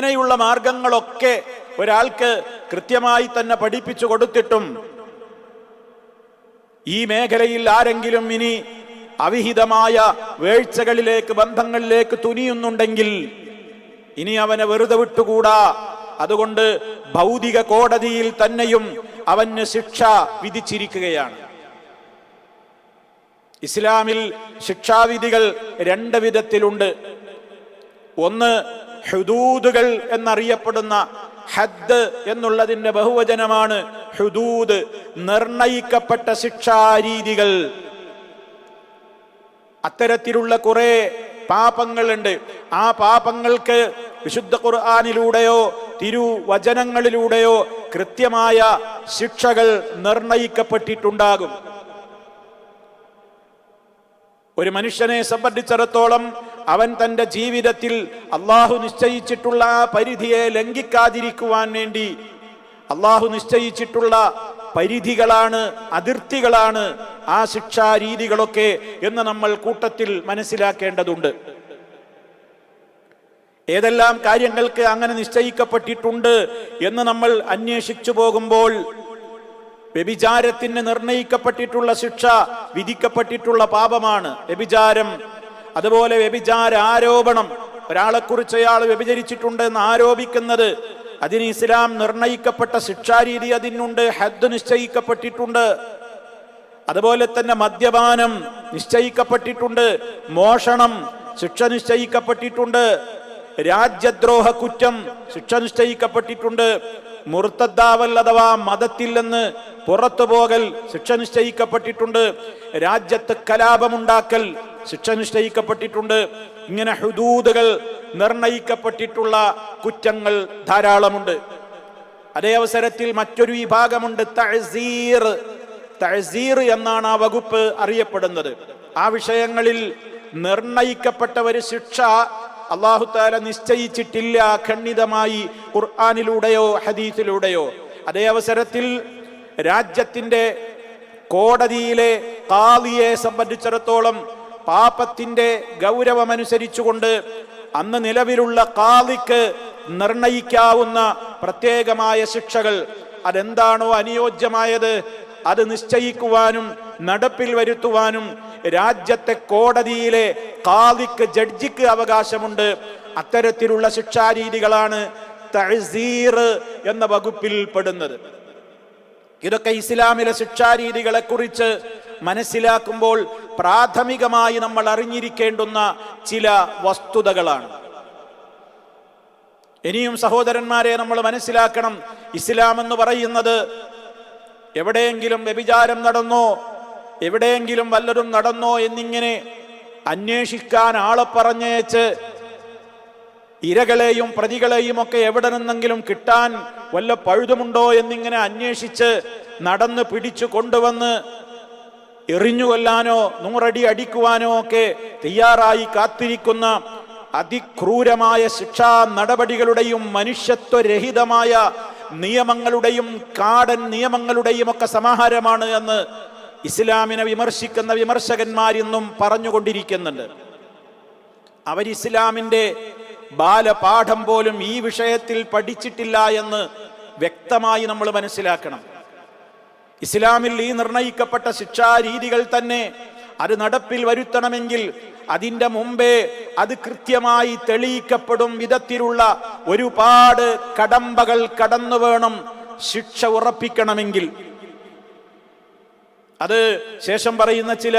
ഇങ്ങനെയുള്ള മാർഗങ്ങളൊക്കെ ഒരാൾക്ക് കൃത്യമായി തന്നെ പഠിപ്പിച്ചു കൊടുത്തിട്ടും ഈ മേഖലയിൽ ആരെങ്കിലും ഇനി അവിഹിതമായ വേഴ്ചകളിലേക്ക് ബന്ധങ്ങളിലേക്ക് തുനിയുന്നുണ്ടെങ്കിൽ ഇനി അവനെ വെറുതെ വിട്ടുകൂടാ. അതുകൊണ്ട് ഭൗതിക കോടതിയിൽ തന്നെയും അവന് ശിക്ഷ വിധിച്ചിരിക്കുകയാണ്. ഇസ്ലാമിൽ ശിക്ഷാവിധികൾ രണ്ട് വിധത്തിലുണ്ട്. ഒന്ന് ഹുദൂദുകൾ എന്നറിയപ്പെടുന്ന ഹദ് എന്നുള്ളതിന്റെ ബഹുവചനമാണ് ഹുദൂദ്. നിർണയിക്കപ്പെട്ട ശിക്ഷാരീതികൾ. അത്തരത്തിലുള്ള കുറെ പാപങ്ങളുണ്ട്. ആ പാപങ്ങൾക്ക് വിശുദ്ധ ഖുർആാനിലൂടെയോ തിരുവചനങ്ങളിലൂടെയോ കൃത്യമായ ശിക്ഷകൾ നിർണയിക്കപ്പെട്ടിട്ടുണ്ടാകും. ഒരു മനുഷ്യനെ സംബന്ധിച്ചിടത്തോളം അവൻ തന്റെ ജീവിതത്തിൽ അള്ളാഹു നിശ്ചയിച്ചിട്ടുള്ള ആ പരിധിയെ ലംഘിക്കാതിരിക്കുവാൻ വേണ്ടി അള്ളാഹു നിശ്ചയിച്ചിട്ടുള്ള പരിധികളാണ് അതിർത്തികളാണ് ആ ശിക്ഷാരീതികളൊക്കെ എന്ന് നമ്മൾ കൂട്ടത്തിൽ മനസ്സിലാക്കേണ്ടതുണ്ട്. ഏതെല്ലാം കാര്യങ്ങൾക്ക് അങ്ങനെ നിശ്ചയിക്കപ്പെട്ടിട്ടുണ്ട് എന്ന് നമ്മൾ അന്വേഷിച്ചു പോകുമ്പോൾ വ്യഭിചാരത്തിന് നിർണയിക്കപ്പെട്ടിട്ടുള്ള ശിക്ഷ വിധിക്കപ്പെട്ടിട്ടുള്ള പാപമാണ്. വ്യഭിചാരം അതുപോലെ വ്യഭിചാര ആരോപണം ഒരാളെക്കുറിച്ച് അയാൾ വ്യഭിചരിച്ചിട്ടുണ്ട് എന്ന് ആരോപിക്കുന്നത്. അതിന് ഇസ്ലാം നിർണയിക്കപ്പെട്ട ശിക്ഷാരീതി അതിനുണ്ട് ഹദ് നിശ്ചയിക്കപ്പെട്ടിട്ടുണ്ട്. അതുപോലെ തന്നെ മദ്യപാനം നിശ്ചയിക്കപ്പെട്ടിട്ടുണ്ട് മോഷണം ശിക്ഷ നിശ്ചയിക്കപ്പെട്ടിട്ടുണ്ട് രാജ്യദ്രോഹ കുറ്റം ശിക്ഷ നിശ്ചയിക്കപ്പെട്ടിട്ടുണ്ട്. മുർത്തദ്ദാവൽ അഥവാ മതത്തിൽ നിന്ന് പുറത്തു പോകൽ ശിക്ഷ നിശ്ചയിക്കപ്പെട്ടിട്ടുണ്ട്. രാജ്യത്ത് കലാപമുണ്ടാക്കൽ ശിക്ഷ നിശ്ചയിക്കപ്പെട്ടിട്ടുണ്ട്. ഇങ്ങനെ ഹുദൂദുകൾ നിർണയിക്കപ്പെട്ടിട്ടുള്ള കുറ്റങ്ങൾ ധാരാളമുണ്ട്. അതേ അവസരത്തിൽ മറ്റൊരു വിഭാഗമുണ്ട് തഴസീർ തഴസീർ എന്നാണ് ആ വകുപ്പ് അറിയപ്പെടുന്നത്. ആ വിഷയങ്ങളിൽ നിർണയിക്കപ്പെട്ട ഒരു ശിക്ഷ അള്ളാഹു താല നിശ്ചയിച്ചിട്ടില്ല ഖണ്ഡിതമായി ഖുർആാനിലൂടെയോ ഹദീസിലൂടെയോ. അതേ അവസരത്തിൽ രാജ്യത്തിന്റെ കോടതിയിലെ കാളിയെ സംബന്ധിച്ചിടത്തോളം പാപത്തിന്റെ ഗൗരവമനുസരിച്ചുകൊണ്ട് അന്ന് നിലവിലുള്ള കാളിക്ക് നിർണയിക്കാവുന്ന പ്രത്യേകമായ ശിക്ഷകൾ അതെന്താണോ അനുയോജ്യമായത് അത് നിശ്ചയിക്കുവാനും നടപ്പിൽ വരുത്തുവാനും രാജ്യത്തെ കോടതിയിലെ കാതിക്ക് ജഡ്ജിക്ക് അവകാശമുണ്ട്. അത്തരത്തിലുള്ള ശിക്ഷാരീതികളാണ് തഴസീർ എന്ന വകുപ്പിൽ പെടുന്നത്. ഇതൊക്കെ ഇസ്ലാമിലെ ശിക്ഷാരീതികളെ കുറിച്ച് മനസ്സിലാക്കുമ്പോൾ പ്രാഥമികമായി നമ്മൾ അറിഞ്ഞിരിക്കേണ്ടുന്ന ചില വസ്തുതകളാണ്. ഇനിയും സഹോദരന്മാരെ നമ്മൾ മനസ്സിലാക്കണം. ഇസ്ലാം എന്ന് പറയുന്നത് എവിടെയെങ്കിലും വ്യഭിചാരം നടന്നോ എവിടെയെങ്കിലും വല്ലതും നടന്നോ എന്നിങ്ങനെ അന്വേഷിക്കാൻ ആളെ പറഞ്ഞേച്ച് ഇരകളെയും പ്രതികളെയും ഒക്കെ എവിടെ നിന്നെങ്കിലും കിട്ടാൻ വല്ല പഴുതുമുണ്ടോ എന്നിങ്ങനെ അന്വേഷിച്ച് നടന്ന് പിടിച്ചു കൊണ്ടുവന്ന് എറിഞ്ഞു കൊല്ലാനോ നൂറടി അടിക്കുവാനോ ഒക്കെ തയ്യാറായി കാത്തിരിക്കുന്ന അതിക്രൂരമായ ശിക്ഷാ നടപടികളുടെയും മനുഷ്യത്വരഹിതമായ നിയമങ്ങളുടെയും കാടൻ നിയമങ്ങളുടെയും ഒക്കെ സമാഹാരമാണ് എന്ന് ഇസ്ലാമിനെ വിമർശിക്കുന്ന വിമർശകന്മാരിന്നും പറഞ്ഞുകൊണ്ടിരിക്കുന്നുണ്ട്. അവർ ഇസ്ലാമിന്റെ ബാലപാഠം പോലും ഈ വിഷയത്തിൽ പഠിച്ചിട്ടില്ല എന്ന് വ്യക്തമായി നമ്മൾ മനസ്സിലാക്കണം. ഇസ്ലാമിൽ ഈ നിർണയിക്കപ്പെട്ട ശിക്ഷാരീതികൾ തന്നെ അത് നടപ്പിൽ വരുത്തണമെങ്കിൽ അതിന്റെ മുമ്പേ അത് കൃത്യമായി തെളിയിക്കപ്പെടും വിധത്തിലുള്ള ഒരുപാട് കടമ്പകൾ കടന്നു വേണം ശിക്ഷ ഉറപ്പിക്കണമെങ്കിൽ. അത് ശേഷം പറയുന്ന ചില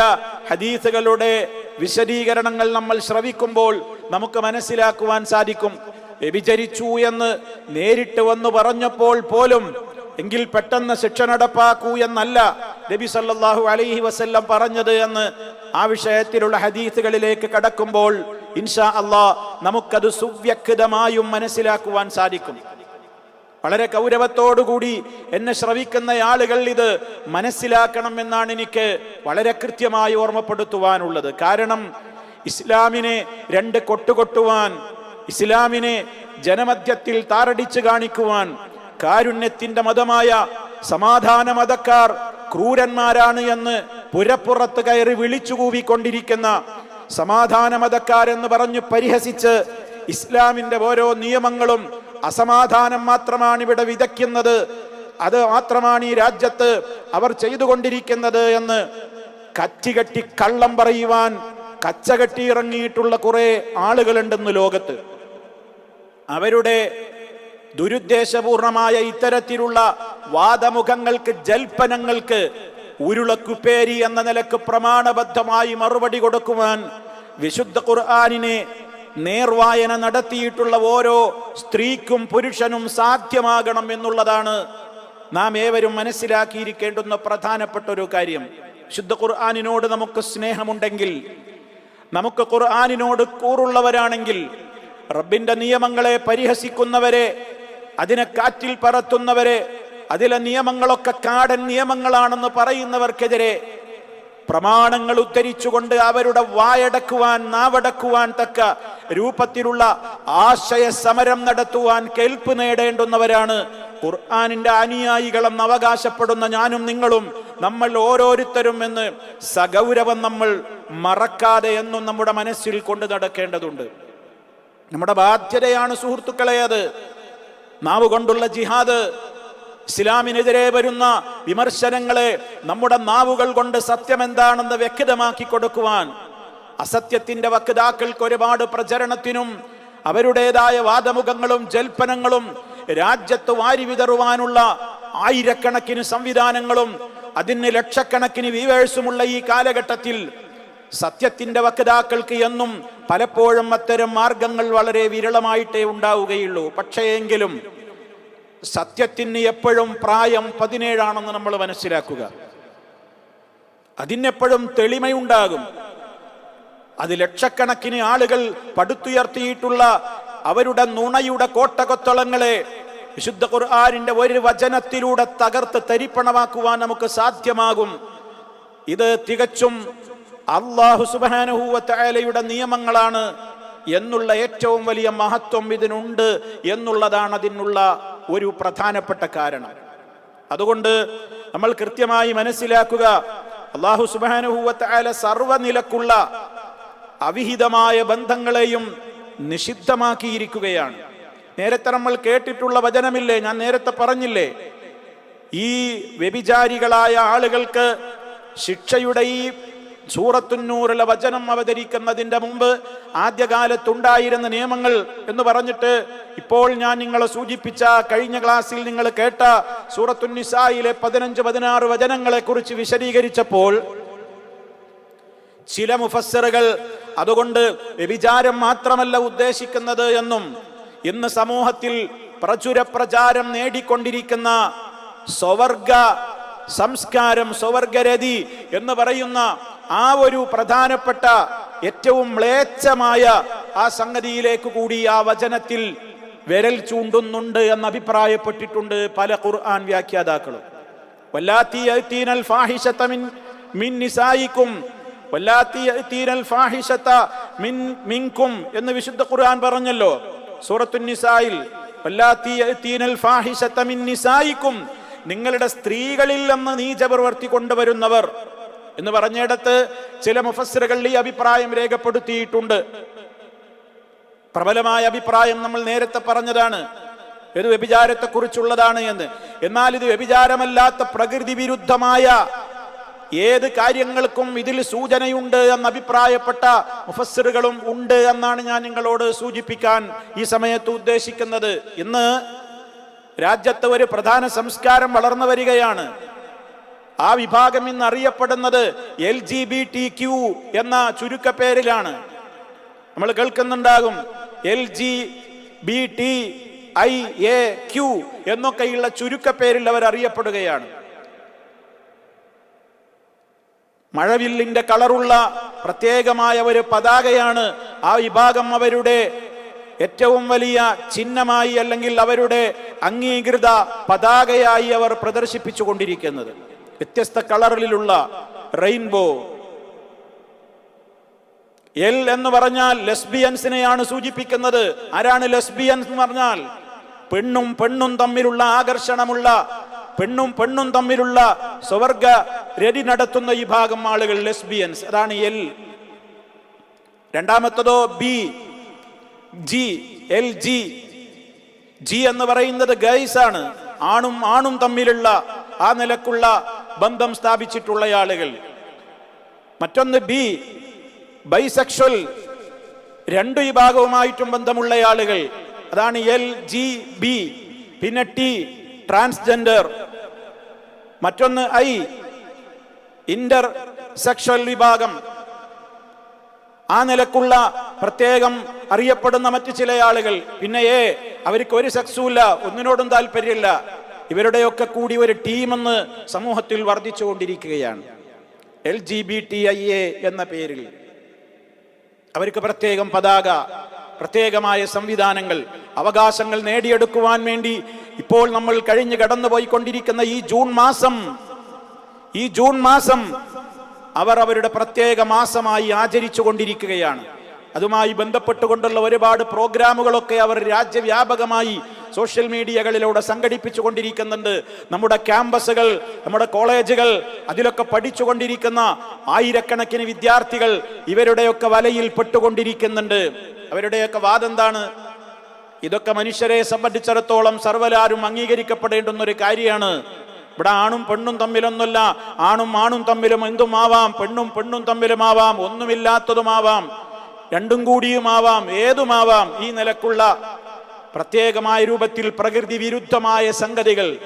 ഹദീസുകളുടെ വിശദീകരണങ്ങൾ നമ്മൾ ശ്രവിക്കുമ്പോൾ നമുക്ക് മനസ്സിലാക്കുവാൻ സാധിക്കും. വ്യഭിചരിച്ചു എന്ന് നേരിട്ട് വന്നു പറഞ്ഞപ്പോൾ പോലും എങ്കിൽ പെട്ടെന്ന് ശിക്ഷ നടപ്പാക്കൂ എന്നല്ല നബി സല്ലല്ലാഹു അലൈഹി വസല്ലം പറഞ്ഞത് എന്ന് ആ വിഷയത്തിലുള്ള ഹദീസുകളിലേക്ക് കടക്കുമ്പോൾ ഇൻഷാ അള്ളാ നമുക്കത് സുവ്യക്തമായും മനസ്സിലാക്കുവാൻ സാധിക്കും. വളരെ കൗരവത്തോടുകൂടി എന്നെ ശ്രവിക്കുന്ന ആളുകൾ ഇത് മനസ്സിലാക്കണം എന്നാണ് എനിക്ക് വളരെ കൃത്യമായി ഓർമ്മപ്പെടുത്തുവാനുള്ളത്. കാരണം ഇസ്ലാമിനെ രണ്ട് കൊട്ടുകൊട്ടുവാൻ ഇസ്ലാമിനെ ജനമധ്യത്തിൽ താറടിച്ചു കാണിക്കുവാൻ കാരുണ്യത്തിന്റെ മതമായ സമാധാന മതക്കാർ ക്രൂരന്മാരാണ് എന്ന് പുരപ്പുറത്ത് കയറി വിളിച്ചു കൂവിക്കൊണ്ടിരിക്കുന്ന സമാധാന മതക്കാരെന്ന് പറഞ്ഞു പരിഹസിച്ച് ഇസ്ലാമിന്റെ ഓരോ നിയമങ്ങളും അസമാധാനം മാത്രമാണ് ഇവിടെ വിതയ്ക്കുന്നത്. അത് മാത്രമാണ് ഈ രാജ്യത്ത് അവർ ചെയ്തുകൊണ്ടിരിക്കുന്നത് എന്ന് കച്ചികെട്ടി കള്ളം പറയുവാൻ കച്ചകെട്ടി ഇറങ്ങിയിട്ടുള്ള കുറെ ആളുകളുണ്ടെന്ന് ലോകത്ത്. അവരുടെ ദുരുദ്ദേശപൂർണമായ ഇത്തരത്തിലുള്ള വാദമുഖങ്ങൾക്ക് ജൽപ്പനങ്ങൾക്ക് ഉരുളക്കുപ്പേരി എന്ന നിലയ്ക്ക് പ്രമാണബദ്ധമായി മറുപടി കൊടുക്കുവാൻ വിശുദ്ധ ഖുർആാനിനെ നേർവായന നടത്തിയിട്ടുള്ള ഓരോ സ്ത്രീക്കും പുരുഷനും സാധ്യമാകണം എന്നുള്ളതാണ് നാം ഏവരും മനസ്സിലാക്കിയിരിക്കേണ്ടുന്ന പ്രധാനപ്പെട്ട ഒരു കാര്യം. ശുദ്ധ ഖുർആാനിനോട് നമുക്ക് സ്നേഹമുണ്ടെങ്കിൽ നമുക്ക് ഖുർആാനിനോട് കൂറുള്ളവരാണെങ്കിൽ റബ്ബിന്റെ നിയമങ്ങളെ പരിഹസിക്കുന്നവരെ അതിനെ കാറ്റിൽ പറത്തുന്നവരെ അതിലെ നിയമങ്ങളൊക്കെ കാടൻ നിയമങ്ങളാണെന്ന് പറയുന്നവർക്കെതിരെ പ്രമാണങ്ങൾ ഉദ്ധരിച്ചുകൊണ്ട് അവരുടെ വായടക്കുവാൻ നാവടക്കുവാൻ തക്ക രൂപത്തിലുള്ള ആശയ സമരം നടത്തുവാൻ കേൾപ്പ് നേടേണ്ടുന്നവരാണ് ഖുർആാനിന്റെ അനുയായികളെന്ന് അവകാശപ്പെടുന്ന ഞാനും നിങ്ങളും. നമ്മൾ ഓരോരുത്തരും എന്ന് സഗൗരവം നമ്മൾ മറക്കാതെ എന്നും നമ്മുടെ മനസ്സിൽ കൊണ്ടു നടക്കേണ്ടതുണ്ട്. നമ്മുടെ ബാധ്യതയാണ് സുഹൃത്തുക്കളെ അത്. നാവുകൊണ്ടുള്ള ജിഹാദ് ഇസ്ലാമിനെതിരെ വരുന്ന വിമർശനങ്ങളെ നമ്മുടെ നാവുകൾ കൊണ്ട് സത്യം എന്താണെന്ന് വ്യക്തമാക്കി കൊടുക്കുവാൻ അസത്യത്തിന്റെ വക്താക്കൾക്ക് ഒരുപാട് പ്രചരണത്തിനും അവരുടേതായ വാദമുഖങ്ങളും ജൽപ്പനങ്ങളും രാജ്യത്ത് വാരി വിതറുവാനുള്ള ആയിരക്കണക്കിന് സംവിധാനങ്ങളും അതിന് ലക്ഷക്കണക്കിന് വ്യൂവേഴ്സുമുള്ള ഈ കാലഘട്ടത്തിൽ സത്യത്തിന്റെ വക്താക്കൾക്ക് എന്നും പലപ്പോഴും അത്തരം മാർഗങ്ങൾ വളരെ വിരളമായിട്ടേ ഉണ്ടാവുകയുള്ളൂ. പക്ഷേ എങ്കിലും സത്യത്തിന് എപ്പോഴും പ്രായം പതിനേഴാണെന്ന് നമ്മൾ മനസ്സിലാക്കുക. അതിനെപ്പോഴും തെളിമയുണ്ടാകും. അത് ലക്ഷക്കണക്കിന് ആളുകൾ പടുത്തുയർത്തിയിട്ടുള്ള അവരുടെ നുണയുടെ കോട്ടകൊത്തളങ്ങളെ വിശുദ്ധ ഖുർആാനിന്റെ ഒരു വചനത്തിലൂടെ തകർത്ത് തരിപ്പണമാക്കുവാൻ നമുക്ക് സാധ്യമാകും. ഇത് തികച്ചും അള്ളാഹു സുബാനുഹൂവത്തലയുടെ നിയമങ്ങളാണ്. എന്നുള്ള ഏറ്റവും വലിയ മഹത്വം ഇതിനുണ്ട്. എന്നുള്ളതാണ് അതിനുള്ള ഒരു പ്രധാനപ്പെട്ട കാരണം. അതുകൊണ്ട് നമ്മൾ കൃത്യമായി മനസ്സിലാക്കുക അള്ളാഹു സുബാനുഹൂവത്തായ സർവനിലക്കുള്ള അവിഹിതമായ ബന്ധങ്ങളെയും നിഷിദ്ധമാക്കിയിരിക്കുകയാണ്. നേരത്തെ നമ്മൾ കേട്ടിട്ടുള്ള വചനമില്ലേ? ഞാൻ നേരത്തെ പറഞ്ഞില്ലേ? ഈ വ്യഭിചാരികളായ ആളുകൾക്ക് ശിക്ഷയുടെ ഈ സൂറത്തുന്നൂറിലെ വചനം അവതരിക്കുന്നതിന്റെ മുമ്പ് ആദ്യകാലത്തുണ്ടായിരുന്ന നിയമങ്ങൾ എന്ന് പറഞ്ഞിട്ട് ഇപ്പോൾ ഞാൻ നിങ്ങളെ സൂചിപ്പിച്ച കഴിഞ്ഞ ക്ലാസ്സിൽ നിങ്ങൾ കേട്ട സൂറത്തുന്നിസായിലെ പതിനഞ്ച് പതിനാറ് വചനങ്ങളെ കുറിച്ച് വിശദീകരിച്ചപ്പോൾ ചില മുഫസ്സറുകൾ അതുകൊണ്ട് വ്യഭിചാരം മാത്രമല്ല ഉദ്ദേശിക്കുന്നത് എന്നും ഇന്ന് സമൂഹത്തിൽ പ്രചുര പ്രചാരം നേടിക്കൊണ്ടിരിക്കുന്ന സ്വവർഗ സംസ്കാരം സ്വവർഗരതി എന്ന് പറയുന്ന ആ ഒരു പ്രധാനപ്പെട്ട ഏറ്റവും മ്ലേച്ഛമായ ആ സംഗതിയിലേക്ക് കൂടി ആ വചനത്തിൽ വിരൽ ചൂണ്ടുന്നുണ്ട് എന്ന് അഭിപ്രായപ്പെട്ടിട്ടുണ്ട് പല ഖുർആൻ വ്യാഖ്യാതാക്കളും. എന്ന് വിശുദ്ധ ഖുർആൻ പറഞ്ഞല്ലോ. സൂറത്തുൻ നിങ്ങളുടെ സ്ത്രീകളിൽ നിന്ന് നീചപ്രവർത്തി കൊണ്ടുവരുന്നവർ എന്ന് പറഞ്ഞിടത്ത് ചില മുഫസ്സിറുകൾ ഈ അഭിപ്രായം രേഖപ്പെടുത്തിയിട്ടുണ്ട്. പ്രബലമായ അഭിപ്രായം നമ്മൾ നേരത്തെ പറഞ്ഞതാണ്. ഇത് വ്യഭിചാരത്തെ കുറിച്ചുള്ളതാണ് എന്ന്. എന്നാൽ ഇത് വ്യഭിചാരമല്ലാത്ത പ്രകൃതി വിരുദ്ധമായ ഏത് കാര്യങ്ങൾക്കും ഇതിൽ സൂചനയുണ്ട് എന്ന് അഭിപ്രായപ്പെട്ട മുഫസ്സിറുകളും ഉണ്ട് എന്നാണ് ഞാൻ നിങ്ങളോട് സൂചിപ്പിക്കാൻ ഈ സമയത്ത് ഉദ്ദേശിക്കുന്നത്. ഇന്ന് രാജ്യത്ത് ഒരു പ്രധാന സംസ്കാരം വളർന്നു വരികയാണ്. ആ വിഭാഗം ഇന്ന് അറിയപ്പെടുന്നത് L G B T Q എന്ന ചുരുക്കപ്പേരിലാണ്. നമ്മൾ കേൾക്കുന്നുണ്ടാകും L G B T I A Q എന്നൊക്കെയുള്ള ചുരുക്കപ്പേരിൽ അവർ അറിയപ്പെടുകയാണ്. മഴവില്ലിന്റെ കളറുള്ള പ്രത്യേകമായ ഒരു പതാകയാണ് ആ വിഭാഗം അവരുടെ ഏറ്റവും വലിയ ചിഹ്നമായി അല്ലെങ്കിൽ അവരുടെ അംഗീകൃത പതാകയായി അവർ പ്രദർശിപ്പിച്ചു കൊണ്ടിരിക്കുന്നത് വ്യത്യസ്ത കളറിലുള്ള റെയിൻബോ. എൽ എന്ന് പറഞ്ഞാൽ ലെസ്ബിയൻസിനെയാണ് സൂചിപ്പിക്കുന്നത്. ആരാണ് ലെസ്ബിയൻസ് എന്ന് പറഞ്ഞാൽ? പെണ്ണും പെണ്ണും തമ്മിലുള്ള ആകർഷണമുള്ള പെണ്ണും പെണ്ണും തമ്മിലുള്ള സ്വർഗ രതി നടത്തുന്ന ഈ ഭാഗം ആളുകൾ ലെസ്ബിയൻസ്. അതാണ് L. രണ്ടാമത്തതോ B. G L G G എന്ന് പറയുന്നത് ഗൈസ് ആണ്. ആണും ആണും തമ്മിലുള്ള ആ നിലക്കുള്ള ബന്ധം സ്ഥാപിച്ചിട്ടുള്ള ആളുകൾ. മറ്റൊന്ന് ബി ബൈസെക്ഷൽ രണ്ട് വിഭാഗവുമായിട്ടും ബന്ധമുള്ള ആളുകൾ. അതാണ് എൽ ജി ബി പിന്നെ ടി ട്രാൻസ്ജെൻഡർ മറ്റൊന്ന് ഐ ഇന്റർ സെക്ഷൽ വിഭാഗം. ആ നിലക്കുള്ള പ്രത്യേകം അറിയപ്പെടുന്ന മറ്റു ചില ആളുകൾ. പിന്നെയേ അവർക്ക് ഒരു സെക്സുമില്ല ഒന്നിനോടും താല്പര്യമില്ല. ഇവരുടെയൊക്കെ കൂടി ഒരു ടീമെന്ന് സമൂഹത്തിൽ വർദ്ധിച്ചുകൊണ്ടിരിക്കുകയാണ്. L G B T I A എന്ന പേരിൽ. അവർക്ക് പ്രത്യേകം പതാക പ്രത്യേകമായ സംവിധാനങ്ങൾ അവകാശങ്ങൾ നേടിയെടുക്കുവാൻ വേണ്ടി ഇപ്പോൾ നമ്മൾ കഴിഞ്ഞ് കടന്നുപോയിക്കൊണ്ടിരിക്കുന്ന ഈ ജൂൺ മാസം ഈ ജൂൺ മാസം അവർ അവരുടെ പ്രത്യേക മാസമായി ആചരിച്ചു കൊണ്ടിരിക്കുകയാണ്. അതുമായി ബന്ധപ്പെട്ടുകൊണ്ടുള്ള ഒരുപാട് പ്രോഗ്രാമുകളൊക്കെ അവർ രാജ്യവ്യാപകമായി സോഷ്യൽ മീഡിയകളിലൂടെ സംഘടിപ്പിച്ചു കൊണ്ടിരിക്കുന്നുണ്ട്. നമ്മുടെ ക്യാമ്പസുകൾ നമ്മുടെ കോളേജുകൾ അതിലൊക്കെ പഠിച്ചുകൊണ്ടിരിക്കുന്ന ആയിരക്കണക്കിന് വിദ്യാർത്ഥികൾ ഇവരുടെയൊക്കെ വലയിൽ പെട്ടുകൊണ്ടിരിക്കുന്നുണ്ട്. അവരുടെയൊക്കെ വാദം എന്താണ് ഇതൊക്കെ മനുഷ്യരെ സംബന്ധിച്ചിടത്തോളം സർവലാരും അംഗീകരിക്കപ്പെടേണ്ടുന്ന ഒരു കാര്യമാണ്. ഇവിടെ ആണും പെണ്ണും തമ്മിലൊന്നുമല്ല. ആണും ആണും തമ്മിലും എന്തുമാവാം? പെണ്ണും പെണ്ണും തമ്മിലുമാവാം. ഒന്നുമില്ലാത്തതുമാവാം. രണ്ടും കൂടിയുമാവാം. ഏതുമാവാം? ഈ നിലക്കുള്ള പ്രത്യേകമായ രൂപത്തിൽ പ്രകൃതി വിരുദ്ധമായ സംഗതികൾ.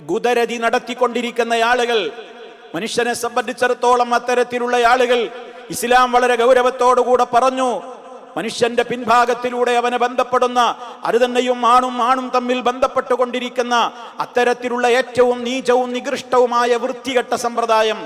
ഗുദരതി നടത്തിക്കൊണ്ടിരിക്കുന്ന ആളുകൾ മനുഷ്യനെ സംബന്ധിച്ചിടത്തോളം അത്തരത്തിലുള്ള ആളുകൾ ഇസ്ലാം വളരെ ഗൗരവത്തോടുകൂടെ പറഞ്ഞു മനുഷ്യന്റെ പിൻഭാഗത്തിലൂടെ അവനെ ബന്ധപ്പെടുന്ന അത് തന്നെയും ആണും ആണും തമ്മിൽ ബന്ധപ്പെട്ടുകൊണ്ടിരിക്കുന്ന അത്തരത്തിലുള്ള ഏറ്റവും നീചവും നികൃഷ്ടവുമായ വൃത്തികെട്ട സമ്പ്രദായം.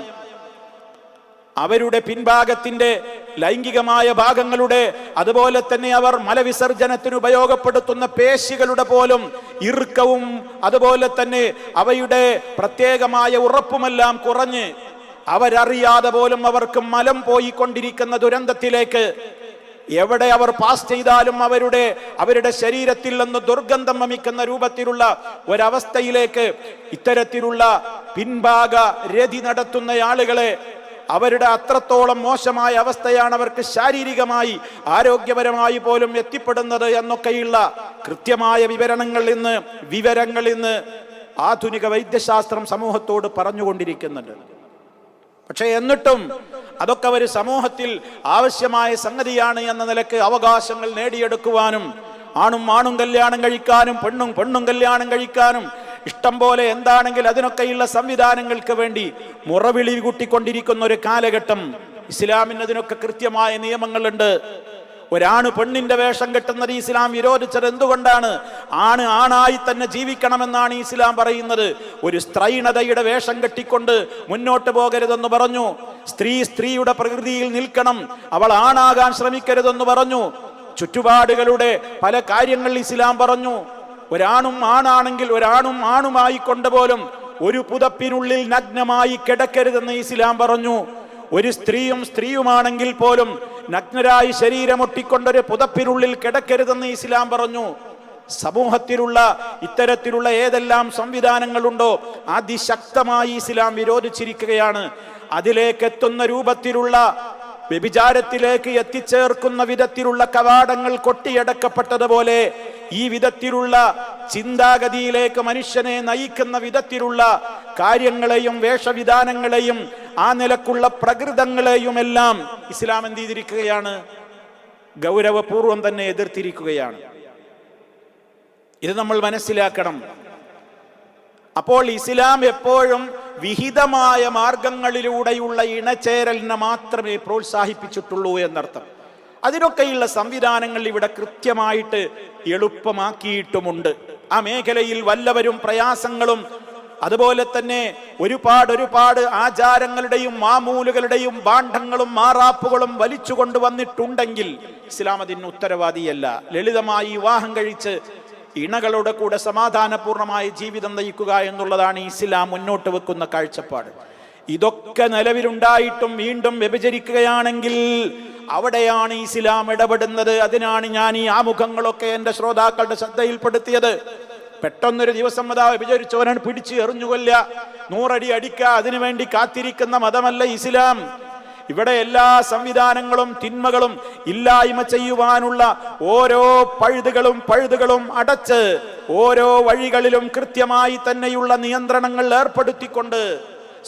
അവരുടെ പിൻഭാഗത്തിന്റെ ലൈംഗികമായ ഭാഗങ്ങളുടെ അതുപോലെ തന്നെ അവർ മലവിസർജനത്തിന് ഉപയോഗപ്പെടുത്തുന്ന പേശികളുടെ പോലും ഇറുക്കവും അതുപോലെ തന്നെ അവയുടെ പ്രത്യേകമായ ഉറപ്പുമെല്ലാം കുറഞ്ഞ് അവരറിയാതെ പോലും അവർക്ക് മലം പോയിക്കൊണ്ടിരിക്കുന്ന ദുരന്തത്തിലേക്ക് എവിടെ അവർ പാസ് ചെയ്താലും അവരുടെ അവരുടെ ശരീരത്തിൽ നിന്ന് ദുർഗന്ധം വമിക്കുന്ന രൂപത്തിലുള്ള ഒരവസ്ഥയിലേക്ക് ഇത്തരത്തിലുള്ള പിൻഭാഗ രതി നടത്തുന്ന ആളുകളെ അവരുടെ അത്രത്തോളം മോശമായ അവസ്ഥയാണ് അവർക്ക് ശാരീരികമായി ആരോഗ്യപരമായി പോലും എത്തിപ്പെടുന്നത് എന്നൊക്കെയുള്ള കൃത്യമായ വിവരണങ്ങൾ ഇന്ന് വിവരങ്ങൾ ഇന്ന് ആധുനിക വൈദ്യശാസ്ത്രം സമൂഹത്തോട് പറഞ്ഞുകൊണ്ടിരിക്കുന്നുണ്ട്. പക്ഷേ എന്നിട്ടും അതൊക്കെ ഒരു സമൂഹത്തിൽ ആവശ്യമായ സംഗതിയാണ് എന്ന നിലയ്ക്ക് അവകാശങ്ങൾ നേടിയെടുക്കുവാനും ആണും ആണും കല്യാണം കഴിക്കാനും പെണ്ണും പെണ്ണും കല്യാണം കഴിക്കാനും ഇഷ്ടം പോലെ എന്താണെങ്കിൽ അതിനൊക്കെയുള്ള സംവിധാനങ്ങൾക്ക് വേണ്ടി മുറവിളി കൂട്ടിക്കൊണ്ടിരിക്കുന്ന ഒരു കാലഘട്ടം ഇസ്ലാമിന് അതിനൊക്കെ കൃത്യമായ നിയമങ്ങളുണ്ട്. ഒരാണ് പെണ്ണിന്റെ വേഷം കെട്ടുന്നത് ഇസ്ലാം വിരോധിച്ചത് എന്തുകൊണ്ടാണ്? ആണ് ആണായി തന്നെ ജീവിക്കണമെന്നാണ് ഇസ്ലാം പറയുന്നത്. ഒരു സ്ത്രൈണതയുടെ വേഷം കെട്ടിക്കൊണ്ട് മുന്നോട്ട് പോകരുതെന്ന് പറഞ്ഞു. സ്ത്രീ സ്ത്രീയുടെ പ്രകൃതിയിൽ നിൽക്കണം. അവൾ ആണാകാൻ ശ്രമിക്കരുതെന്ന് പറഞ്ഞു. ചുറ്റുപാടുകളുടെ പല കാര്യങ്ങൾ ഇസ്ലാം പറഞ്ഞു. ഒരാണും ആണാണെങ്കിൽ ഒരാണും ആണുമായി കൊണ്ടുപോലും ഒരു പുതപ്പിനുള്ളിൽ നഗ്നമായി കിടക്കരുതെന്ന് ഇസ്ലാം പറഞ്ഞു. ഒരു സ്ത്രീയും സ്ത്രീയുമാണെങ്കിൽ പോലും നഗ്നരായി ശരീരമൊട്ടിക്കൊണ്ടൊരു പുതപ്പിനുള്ളിൽ കിടക്കരുതെന്ന് ഇസ്ലാം പറഞ്ഞു. സമൂഹത്തിലുള്ള ഇത്തരത്തിലുള്ള ഏതെല്ലാം സംവിധാനങ്ങളുണ്ടോ അതിശക്തമായി ഇസ്ലാം വിരോധിച്ചിരിക്കുകയാണ്. അതിലേക്കെത്തുന്ന രൂപത്തിലുള്ള വ്യഭിചാരത്തിലേക്ക് എത്തിച്ചേർക്കുന്ന വിധത്തിലുള്ള കവാടങ്ങൾ കൊട്ടിയടക്കപ്പെട്ടതുപോലെ ഈ വിധത്തിലുള്ള ചിന്താഗതിയിലേക്ക് മനുഷ്യനെ നയിക്കുന്ന വിധത്തിലുള്ള കാര്യങ്ങളെയും വേഷവിധാനങ്ങളെയും ആ നിലക്കുള്ള പ്രകൃതങ്ങളെയുമെല്ലാം ഇസ്ലാം എന്ത് ചെയ്തിരിക്കുകയാണ് ഗൗരവപൂർവം തന്നെ എതിർത്തിരിക്കുകയാണ്. ഇത് നമ്മൾ മനസ്സിലാക്കണം. അപ്പോൾ ഇസ്ലാം എപ്പോഴും വിഹിതമായ മാർഗങ്ങളിലൂടെയുള്ള ഇണചേരലിനെ മാത്രമേ പ്രോത്സാഹിപ്പിച്ചിട്ടുള്ളൂ എന്നർത്ഥം. അതിനൊക്കെയുള്ള സംവിധാനങ്ങൾ ഇവിടെ കൃത്യമായിട്ട് എളുപ്പമാക്കിയിട്ടുമുണ്ട്. ആ മേഖലയിൽ വല്ലവരും പ്രയാസങ്ങളും അതുപോലെ തന്നെ ഒരുപാട് ഒരുപാട് ആചാരങ്ങളുടെയും മാമൂലുകളുടെയും ബാണ്ഡങ്ങളും മാറാപ്പുകളും വലിച്ചു കൊണ്ടുവന്നിട്ടുണ്ടെങ്കിൽ ഇസ്ലാം അതിന് ഉത്തരവാദിയല്ല. ലളിതമായി വിവാഹം കഴിച്ച് ഇണകളുടെ കൂടെ സമാധാനപൂർണമായ ജീവിതം നയിക്കുക എന്നുള്ളതാണ് ഇസ്ലാം മുന്നോട്ട് വെക്കുന്ന കാഴ്ചപ്പാട്. ഇതൊക്കെ നിലവിലുണ്ടായിട്ടും വീണ്ടും വ്യഭിചരിക്കുകയാണെങ്കിൽ അവിടെയാണ് ഇസ്ലാം ഇടപെടുന്നത്. അതിനാണ് ഞാൻ ഈ ആമുഖങ്ങളൊക്കെ എന്റെ ശ്രോതാക്കളുടെ ശ്രദ്ധയിൽപ്പെടുത്തിയത്. പെട്ടെന്നൊരു ദിവസം അതാ വിചാരിച്ചവനാണ് പിടിച്ച് എറിഞ്ഞുകൊല്ല നൂറടി അടിക്ക അതിനുവേണ്ടി കാത്തിരിക്കുന്ന മതമല്ല ഇസ്ലാം. ഇവിടെ എല്ലാ സംവിധാനങ്ങളും തിന്മകളും ഇല്ലായ്മ ചെയ്യുവാനുള്ള ഓരോ പഴുതുകളും പഴുതുകളും അടച്ച് ഓരോ വഴികളിലും കൃത്യമായി തന്നെയുള്ള നിയന്ത്രണങ്ങൾ ഏർപ്പെടുത്തിക്കൊണ്ട്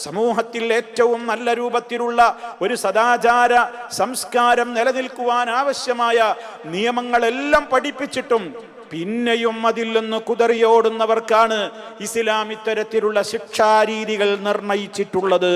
സമൂഹത്തിൽ ഏറ്റവും നല്ല രൂപത്തിലുള്ള ഒരു സദാചാര സംസ്കാരം നിലനിൽക്കുവാൻ ആവശ്യമായ നിയമങ്ങളെല്ലാം പഠിപ്പിച്ചിട്ടും പിന്നെയും അതിൽ നിന്ന് കുതറിയോടുന്നവർക്കാണ് ഇസ്ലാം ഇത്തരത്തിലുള്ള ശിക്ഷാരീതികൾ നിർണയിച്ചിട്ടുള്ളത്.